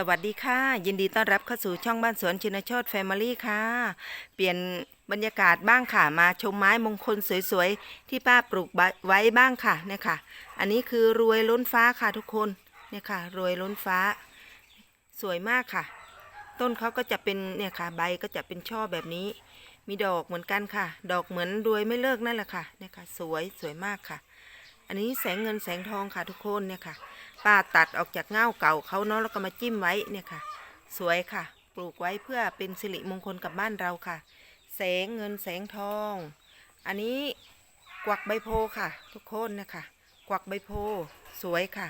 สวัสดีค่ะ ยินดีต้อนรับเข้าสู่ช่องบ้านสวนชินโชตแฟมิลี่ค่ะ เปลี่ยนบรรยากาศบ้างค่ะมาชมไม้มงคลสวยๆ ที่ป้าปลูกไว้บ้างค่ะเนี่ยค่ะ อันนี้คือรวยล้นฟ้าค่ะทุกคนเนี่ยค่ะ รวยล้นฟ้า สวยมากค่ะ ต้นเขาก็จะเป็นเนี่ยค่ะ ใบก็จะเป็นช่อแบบนี้ มีดอกเหมือนกันค่ะ ดอกเหมือนรวยไม่เลิกนั่นแหละค่ะเนี่ยค่ะ สวยสวยมากค่ะ อันนี้แสงเงินแสงทองค่ะทุกคนเนี่ยค่ะ ป้าตัดออกจากเง่าเก่าเขาเนาะแล้วก็มาจิ้มไว้เนี่ยค่ะ สวยค่ะ ปลูกไว้เพื่อเป็นสิริมงคลกับบ้านเราค่ะ แสงเงินแสงทอง อันนี้กวักใบโพค่ะ ทุกคนนะคะกวักใบโพ สวยค่ะ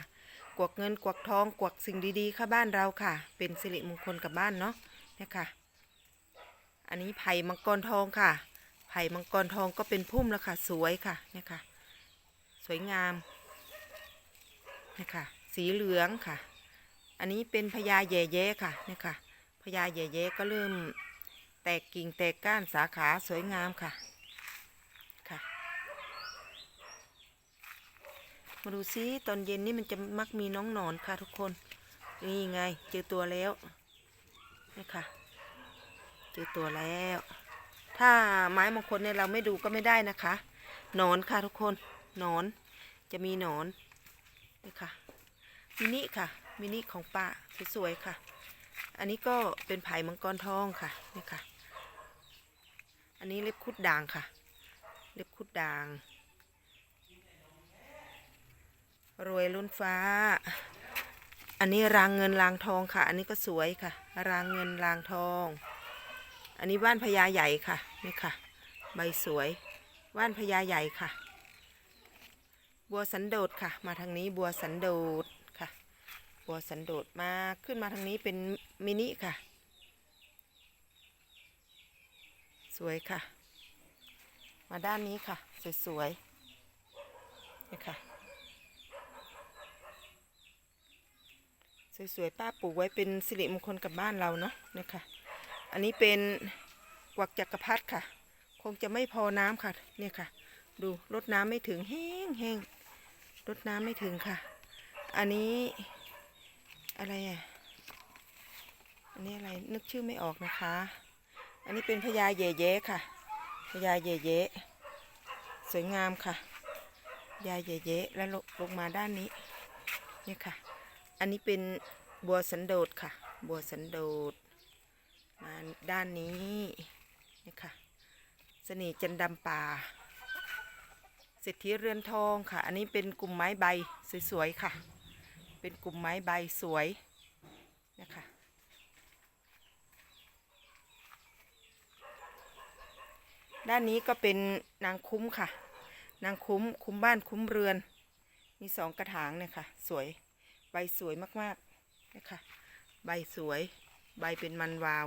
กวักเงินกวักทอง กวักสิ่งดีๆเข้าบ้านเราค่ะ เป็นสิริมงคลกับบ้านเนาะเนี่ยค่ะ อันนี้ไผ่มังกรทองค่ะ ไผ่มังกรทองก็เป็นพุ่มแล้วค่ะ สวยค่ะเนี่ยค่ะ สวยงามนี่ค่ะ สีเหลืองค่ะ อันนี้เป็นพญาแย่แย่ค่ะนี่ค่ะพญาแย่แย่ก็เริ่มแตกกิ่งแตกก้านสาขาสวยงามค่ะค่ะ มาดูซิตอนเย็นนี่มันจะมักมีน้องหนอนค่ะทุกคน นี่ไงเจอตัวแล้วนี่ค่ะเจอตัวแล้ว ถ้าไม้มงคลเนี่ยเราไม่ดูก็ไม่ได้นะคะ นอนค่ะทุกคน หนอน จะมีหนอนนี่ค่ะมินิค่ะมินิของป้าสวยๆค่ะ อันนี้ก็เป็นไผ่มังกรทองค่ะนี่ค่ะ อันนี้เล็บคุดด่างค่ะ เล็บคุดด่าง รวยล้นฟ้า อันนี้รางเงินรางทองค่ะ อันนี้ก็สวยค่ะ รางเงินรางทอง อันนี้ว่านพญาใหญ่ค่ะนี่ค่ะ ใบสวยว่านพญาใหญ่ค่ะ บัวสันโดษค่ะ มาทางนี้บัวสันโดษค่ะ บัวสันโดษมาขึ้นมาทางนี้เป็นมินิค่ะ สวยค่ะ มาด้านนี้ค่ะ สวยๆนี่ค่ะ สวยๆป้าปลูกไว้เป็นสิริมงคลกับบ้านเราเนาะนี่ค่ะ อันนี้เป็นกวักจักรพรรดิค่ะ คงจะไม่พอน้ำค่ะ เนี่ยค่ะ ดูรดน้ำไม่ถึงแห้งแห้ง รดน้ำไม่ถึงค่ะ อันนี้อะไรอะ อันนี้อะไรนึกชื่อไม่ออกนะคะ อันนี้เป็นพญาเยเยค่ะพญาเยเยสวยงามค่ะพญาเยเยแล้วลงลงมาด้านนี้นี่ค่ะ อันนี้เป็นบัวสันโดษค่ะ บัวสันโดษมาด้านนี้นี่ค่ะ เสน่ห์จันดำป่า ศรษฐีเรือนทองค่ะ อันนี้เป็นกลุ่มไม้ใบสวยๆค่ะ เป็นกลุ่มไม้ใบสวยนะคะด้านนี้ก็เป็นนางคุ้มค่ะ นางคุ้มคุ้มบ้านคุ้มเรือน มีสองกระถางเนี่ยค่ะ สวยใบสวยมากๆนะคะใบสวย ใบเป็นมันวาว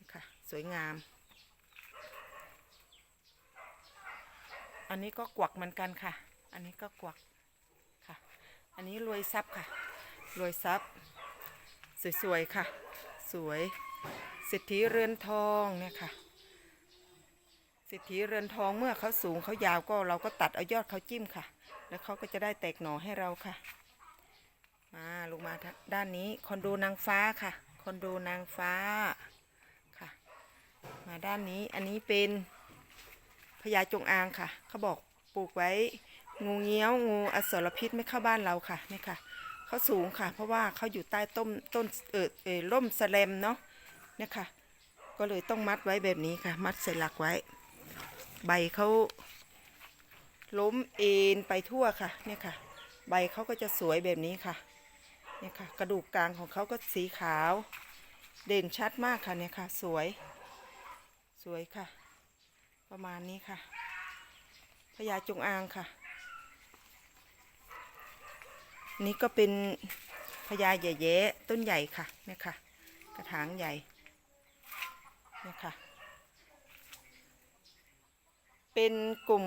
นะคะสวยงาม อันนี้ก็กวักเหมือนกันค่ะ อันนี้ก็กวักค่ะ อันนี้รวยทรัพค่ะ รวยทรัพสวยๆค่ะ สวยเศรษฐีเรือนทองเนี่ยค่ะเศรษฐีเรือนทองเมื่อเขาสูงเขายาวก็เราก็ตัดเอายอดเขาจิ้มค่ะ แล้วเขาก็จะได้แตกหน่อให้เราค่ะ มาลงมาด้านนี้คอนโดนางฟ้าค่ะ คอนโดนางฟ้าค่ะ มาด้านนี้อันนี้เป็น พญาจงอางค่ะ เขาบอกปลูกไว้งูเงี้ยวงูอสรพิษไม่เข้าบ้านเราค่ะนี่ค่ะเขาสูงค่ะ เพราะว่าเขาอยู่ใต้ต้นต้นเออเออร่มสแลมเนาะเนี่ยค่ะ ก็เลยต้องมัดไว้แบบนี้ค่ะ มัดใส่หลักไว้ ใบเขาล้มเอ็นไปทั่วค่ะเนี่ยค่ะ ใบเขาก็จะสวยแบบนี้ค่ะเนี่ยค่ะ กระดูกกลางของเขาก็สีขาว เด่นชัดมากค่ะเนี่ยค่ะ สวย สวยค่ะ ประมาณนี้ค่ะพญาจงอางค่ะ นี่ก็เป็นพญาใหญ่แย้ต้นใหญ่ค่ะเนี่ยค่ะ กระถางใหญ่เนี่ยค่ะ เป็นกลุ่ม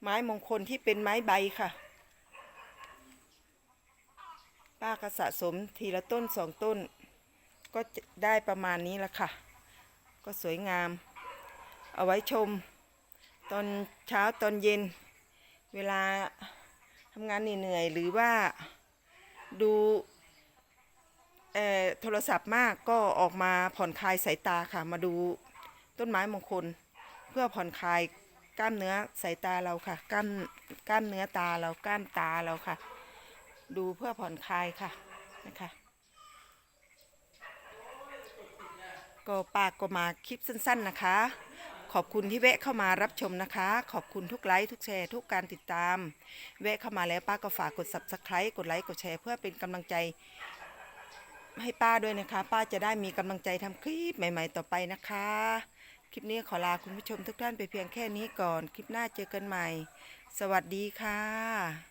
ไม้มงคลที่เป็นไม้ใบค่ะ ป้าก็สะสมทีละต้นสองต้น ก็ได้ประมาณนี้ละค่ะ ก็สวยงาม เอาไว้ชม ตอนเช้าตอนเย็น เวลาทำงานเหนื่อยหรือว่าดูโทรศัพท์มากก็ออกมาผ่อนคลายสายตาค่ะ มาดูต้นไม้มงคล เพื่อผ่อนคลายกล้ามเนื้อสายตาเราค่ะ กล้ามกล้ามเนื้อตาเรากล้ามตาเราค่ะ ดูเพื่อผ่อนคลายค่ะนะคะก็ปากก็มาคลิปสั้น ๆนะคะ ขอบคุณที่แวะเข้ามารับชมนะคะ ขอบคุณทุกไลค์ทุกแชร์ ทุกการติดตาม แวะเข้ามาแล้วป้าก็ฝากกด subscribe กดไลค์กดแชร์เพื่อเป็นกำลังใจให้ป้าด้วยนะคะ ป้าจะได้มีกำลังใจทำคลิปใหม่ ๆ ต่อไปนะคะ คลิปนี้ขอลาคุณผู้ชมทุกท่านไปเพียงแค่นี้ก่อน คลิปหน้าเจอกันใหม่ สวัสดีค่ะ